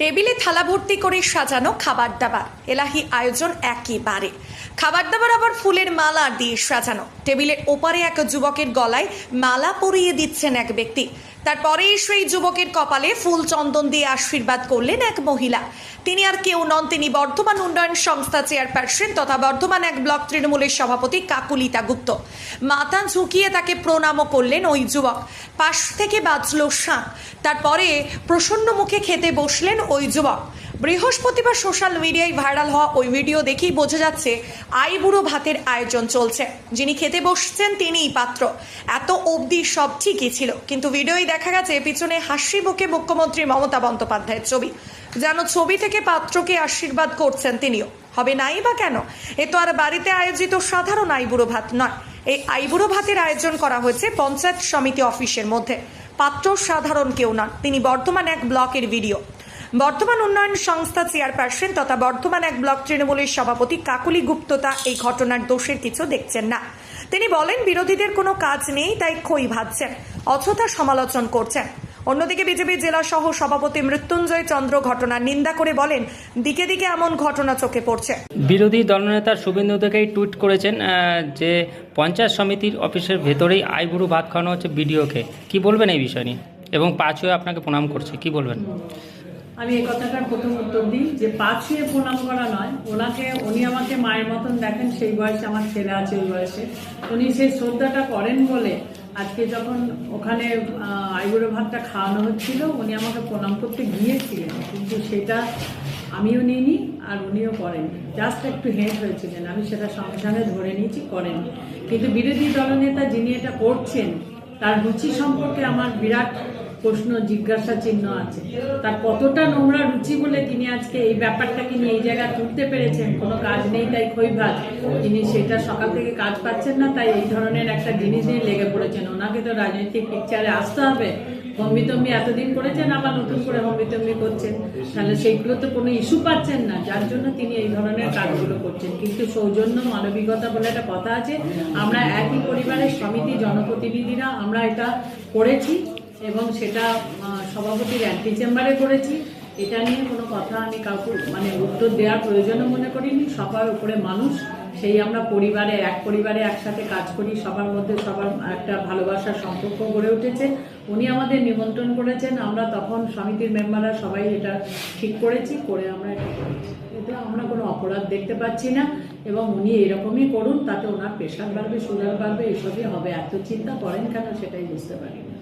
টেবিলে থালা ভর্তি করে সাজানো খাবার দাবার। এলাহি আয়োজন একই একেবারে খাবার দাবার আবার ফুলের মালা দিয়ে সাজানো। টেবিলের ওপারে এক যুবকের গলায় মালা পরিয়ে দিচ্ছেন এক ব্যক্তি। তারপরে সেই যুবকের কপালে ফুল চন্দন দিয়ে আশীর্বাদ করলেন এক মহিলা। তিনি আর কেউ নন, তিনি বর্ধমান উন্নয়ন সংস্থা চেয়ারপারসন তথা বর্ধমান এক ব্লক তৃণমূলের সভাপতি কাকুলিতা গুপ্ত। মাথা ঝুঁকিয়ে তাকে প্রণামও করলেন ওই যুবক। পাশ থেকে বাঁচল শাঁখ। তারপরে প্রসন্ন মুখে খেতে বসলেন ওই যুবক। বৃহস্পতিবার সোশ্যাল মিডিয়ায় ভাইরাল হওয়া ওই ভিডিও দেখেই বোঝা যাচ্ছে আই বুড়ো ভাতের আয়োজন চলছে। যিনি খেতে বসছেন তিনিই পাত্র। এত অবধি সব ঠিকই ছিল, কিন্তু ভিডিওই দেখা গেছে পিছনে হাসি মুখে মুখ্যমন্ত্রী মমতা বন্দ্যোপাধ্যায়ের ছবি। যেন ছবি থেকে পাত্রকে আশীর্বাদ করছেন তিনিও। হবে নাই বা কেন? এ তো আর বাড়িতে আয়োজিত সাধারণ আইবুড়ো ভাত নয়। এই আইবুড়ো ভাতের আয়োজন করা হয়েছে পঞ্চায়েত সমিতি অফিসের মধ্যে। পাত্র সাধারণ কেউ নন। তিনি বর্তমান এক ব্লকের ভিডিও। বর্তমান উন্নয়ন সংস্থা চেয়ারপারসন তথা বর্তমান এক ব্লক তৃণমূলের সভাপতি কাকুলি গুপ্ততা এই ঘটনার দোষের কিছু দেখছেন না। তিনি বলেন, বিরোধীদের কোনো কাজ নেই, তাই খই ভাবছেন অযথা সমালোচন করছেন। অন্যদিকে বিজেপি জেলা সহ সভাপতি মৃত্যুঞ্জয় চন্দ্র ঘটনার নিন্দা করে বলেন, দিকে দিকে এমন ঘটনা চোখে পড়ছে। বিরোধী দলনেতা শুভেন্দু থেকেই টুইট করেছেন যে পঞ্চায়েত সমিতির অফিসের ভেতরেই আইবুড়ো ভাত খাওয়ানো হচ্ছে বিডিওকে। কি বলবেন এই বিষয় নিয়ে? এবং পাঁচ আপনাকে প্রণাম করছে, কি বলবেন? আমি এই কথাটার প্রথম উত্তর দিই যে পা ছুঁয়ে প্রণাম করা নয়। ওনাকে, উনি আমাকে মায়ের মতন দেখেন, সেই বয়সে আমার ছেলে আছে ওই বয়সে। উনি সেই শ্রদ্ধাটা করেন বলে আজকে যখন ওখানে আইবুড়ো ভাতটা খাওয়ানো হচ্ছিল, উনি আমাকে প্রণাম করতে গিয়েছিলেন। কিন্তু সেটা আমিও নিইনি আর উনিও করেননি। জাস্ট একটু হেট হয়েছিলেন। আমি সেটা সঙ্গে সঙ্গে ধরে নিয়েছি, করেননি। কিন্তু বিরোধী দলনেতা যিনি এটা করছেন, তার রুচি সম্পর্কে আমার বিরাট প্রশ্ন, জিজ্ঞাসা চিহ্ন আছে। তার কতটা নোংরা রুচি বলে তিনি আজকে এই ব্যাপারটাকে নিয়ে এই জায়গায় তুলতে পেরেছেন, কোনো কাজ নেই তাই খই ভাত তিনি সেটা সকাল থেকে কাজ পাচ্ছেন না, তাই এই ধরনের একটা জিনিস নিয়ে লেগে পড়েছেন। ওনাকে তো রাজনৈতিক পিকচারে আসতে হবে। হম্বিতম্বি এতদিন করেছেন, আবার নতুন করে হম্বিতম্বি করছেন। তাহলে সেইগুলো তো কোনো ইস্যু পাচ্ছেন না, যার জন্য তিনি এই ধরনের কাজগুলো করছেন। কিন্তু সৌজন্য মানবিকতা বলে একটা কথা আছে, আমরা একই পরিবারের সমিতি জনপ্রতিনিধিরা, আমরা এটা করেছি। এবং সেটা সভাপতির অ্যান্টি চেম্বারে করেছি। এটা নিয়ে কোনো কথা আমি কাউকে মানে উত্তর দেওয়ার প্রয়োজনও মনে করিনি। সবার উপরে মানুষ, সেই আমরা পরিবারে, এক পরিবারে একসাথে কাজ করি, সবার মধ্যে সবার একটা ভালোবাসার সম্পর্ক গড়ে উঠেছে। উনি আমাদের নিমন্ত্রণ করেছেন, আমরা তখন সমিতির মেম্বাররা সবাই এটা ঠিক করেছি, করে আমরা এটা করেছি। এটা আমরা কোনো অপরাধ দেখতে পাচ্ছি না, এবং উনি এরকমই করুন, তাতে ওনার প্রেশার বাড়বে, সুগার বাড়বে, এসবই হবে। এত চিন্তা করেন কেন সেটাই বুঝতে পারি না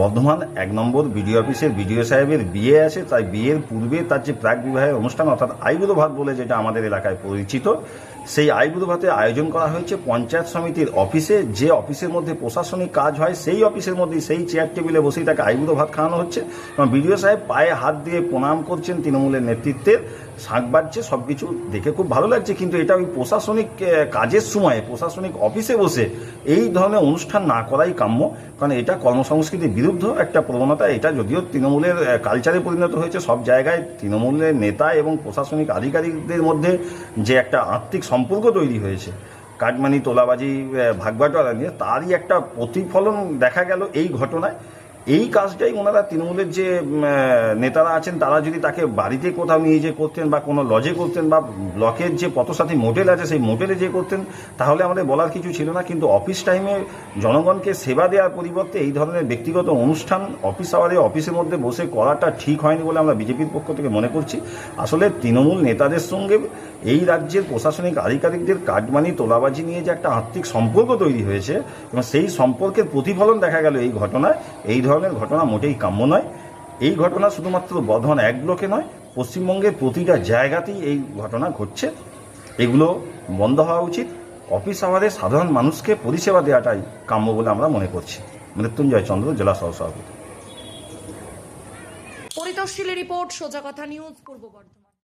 বর্ধমান এক নম্বর বিডিও অফিসের বিডিও সাহেবের বিয়ে আছে, তাই বিয়ের পূর্বে তার যে প্রাক বিবাহের অনুষ্ঠান, অর্থাৎ আইবুড়ো ভাত বলে যেটা আমাদের এলাকায় পরিচিত সেই আইবুড়ো ভাতে আয়োজন করা হয়েছে পঞ্চায়েত সমিতির অফিসে। যে অফিসের মধ্যে প্রশাসনিক কাজ হয়, সেই অফিসের মধ্যে সেই চেয়ার টেবিলে বসেই তাকে আইবুড়ো ভাত খাওয়ানো হচ্ছে। এবং বিডিও সাহেব পায়ে হাত দিয়ে প্রণাম করছেন তৃণমূলের নেতৃত্বের। শাঁখ বাজছে সব কিছু দেখে খুব ভালো লাগছে। কিন্তু এটা ওই প্রশাসনিক কাজের সময়, প্রশাসনিক অফিসে বসে এই ধরনের অনুষ্ঠান না করাই কাম্য। কারণ এটা কর্মসংস্কৃতির বিরুদ্ধ একটা প্রবণতা। এটা যদিও তৃণমূলের কালচারে পরিণত হয়েছে, সব জায়গায় তৃণমূলের নেতা এবং প্রশাসনিক আধিকারিকদের মধ্যে যে একটা আত্মিক সম্পর্ক তৈরি হয়েছে। কাটমানি, তোলাবাজি ভাগবাটা ভাগবাটোয়ারা নিয়ে তারই একটা প্রতিফলন দেখা গেল এই ঘটনায়। এই কাজটাই ওনারা তৃণমূলের যে নেতারা আছেন, তারা যদি তাকে বাড়িতে কোথাও নিয়ে যে করতেন বা কোনো লজে করতেন বা ব্লকের যে পথসাথী মোটেল আছে, সেই মোটেলে যে করতেন, তাহলে আমাদের বলার কিছু ছিল না। কিন্তু অফিস টাইমে জনগণকে সেবা দেওয়ার পরিবর্তে এই ধরনের ব্যক্তিগত অনুষ্ঠান অফিস আওয়ারে অফিসের মধ্যে বসে করাটা ঠিক হয়নি বলে আমরা বিজেপির পক্ষ থেকে মনে করছি। আসলে তৃণমূল নেতাদের সঙ্গে এই রাজ্যের প্রশাসনিক আধিকারিকদের কাটমানি, তোলাবাজি নিয়ে যে একটা আর্থিক সম্পর্ক তৈরি হয়েছে এবং সেই সম্পর্কের প্রতিফলন দেখা গেল এই ঘটনায়। এই ধরনের ঘটনা মোটেই কাম্য নয়। এই ঘটনা শুধুমাত্র বর্ধমান এক ব্লকে নয়, পশ্চিমবঙ্গের প্রতিটা জায়গাতেই এই ঘটনা ঘটছে। এগুলো বন্ধ হওয়া উচিত। অফিস আওয়ারে সাধারণ মানুষকে পরিষেবা দেওয়াটাই কাম্য বলে আমরা মনে করছি। মৃত্যুঞ্জয় চন্দ্র, জেলা সহ সভাপতি পরিতোষশীলের রিপোর্ট, সোজা কথা নিউজ, পূর্ব বর্ধমান।